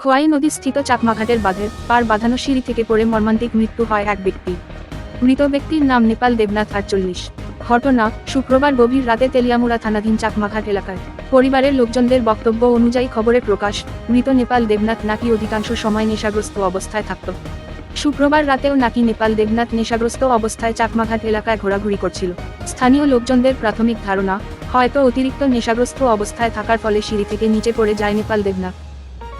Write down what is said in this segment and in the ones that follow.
খোয়াই নদী স্থিত চাকমাঘাটের বাঁধের পার বাঁধানো সিঁড়ি থেকে পড়ে মর্মান্তিক মৃত্যু হয় এক ব্যক্তি। মৃত ব্যক্তির নাম নেপাল দেবনাথ আটচল্লিশ। ঘটনা শুক্রবার গভীর রাতে তেলিয়ামুড়া থানাধীন চাকমাঘাট এলাকায়। পরিবারের লোকজনদের বক্তব্য অনুযায়ী খবরে প্রকাশ, মৃত নেপাল দেবনাথ নাকি অধিকাংশ সময় নেশাগ্রস্ত অবস্থায় থাকত। শুক্রবার রাতেও নাকি নেপাল দেবনাথ নেশাগ্রস্ত অবস্থায় চাকমাঘাট এলাকায় ঘোরাঘুরি করছিল। স্থানীয় লোকজনদের প্রাথমিক ধারণা, হয়তো অতিরিক্ত নেশাগ্রস্ত অবস্থায় থাকার ফলে সিঁড়ি থেকে নিচে পড়ে যায় নেপাল দেবনাথ।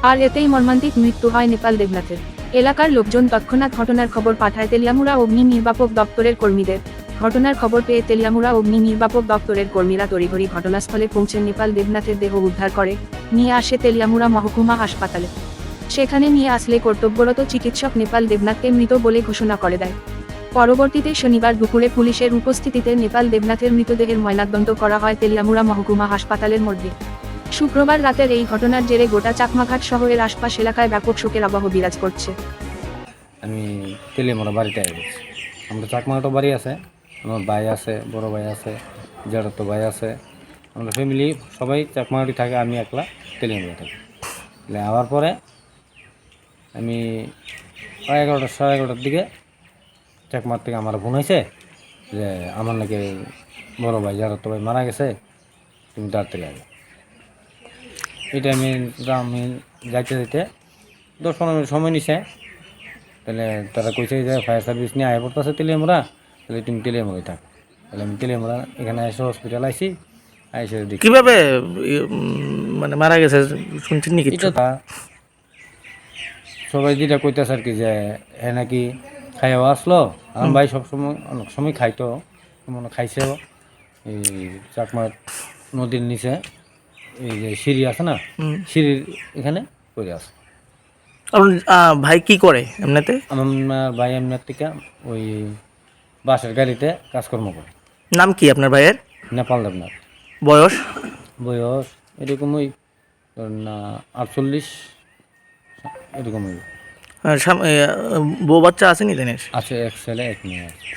আর এতেই মর্মান্তিক মৃত্যু হয় নেপাল দেবনাথের এলাকার লোকজন তৎক্ষণাৎ ঘটনার খবর পাঠায় তেলিয়ামুড়া অগ্নি নির্বাপক দপ্তরের কর্মীদের। ঘটনার খবর পেয়ে তেলিয়ামুড়া অগ্নি নির্বাপক দপ্তরের কর্মীরা তড়িঘড়ি ঘটনাস্থলে পৌঁছে নেপাল দেবনাথের দেহ উদ্ধার করে, নিয়ে আসে তেলিয়ামুড়া মহকুমা হাসপাতালে। সেখানে নিয়ে আসলে কর্তব্যরত চিকিৎসক নেপাল দেবনাথকে মৃত বলে ঘোষণা করে দেয়। পরবর্তীতে শনিবার দুপুরে পুলিশের উপস্থিতিতে নেপাল দেবনাথের মৃতদেহের ময়নাতদন্ত করা হয় তেলিয়ামুড়া মহকুমা হাসপাতালের মধ্যে শুক্রবার রাতের এই ঘটনার জেরে গোটা চাকমাঘাট শহরের আশপাশ এলাকায় ব্যাপক শোকের আবহ বিরাজ করছে। আমি তেলিয়ামরা বাড়িতে আই গেছি আমরা চাকমাটো বাড়ি আছে, আমার ভাই আছে, বড় ভাই আছে, জেঠতো ভাই আছে, আমরা ফ্যামিলি সবাই চাকমাটি থাকে, আমি একলা তেলিয়ামরা থাকি। তাহলে আবার পরে আমি এগারোটা, সাড়ে এগারোটার দিকে চাকমার থেকে আমার ফোন হয়েছে যে আমার নাকি বড় ভাই, জেঠতো ভাই মারা গেছে, তুমি তাড়াতাড়ি আগে এটা আমি আমি যাইতে যাইতে দশ পনেরো মিনিট সময় নিছে। তাহলে তারা কইছে যে ফায়ার সার্ভিস নিয়ে আয় পড়তেছে তেলিয়ামরা তাহলে তুমি তেলিয়ামরাই থাক। তাহলে আমি তেলিয়ামরা এখানে এসে হসপিটাল আইছি। আইসে দেখি। কীভাবে মানে মারা গেছে শুনছেন নি কিছু এটা সবাই যেটা কইতেছে আর কি যে এ নাকি খাইও আসলো। আমার ভাই সবসময় অনেক সময় খাইতো। মনে খাইছেও। এই চাকমার নদীর নিচে। এই যে সিঁড়ি আছে না সিঁড়ির এখানে পড়ে আছে। আপনার ভাই কি করে এমনিতে? আমার ভাই এমনি থেকে ওই বাসের গাড়িতে কাজকর্ম করে। নাম কি আপনার ভাইয়ের? নেপাল দেবনাথ। বয়স? বয়স এরকম ওই না আটচল্লিশ এরকম বউ বাচ্চা আসেনি দিনের আছে এক ছেলে এক মেয়ে আছে।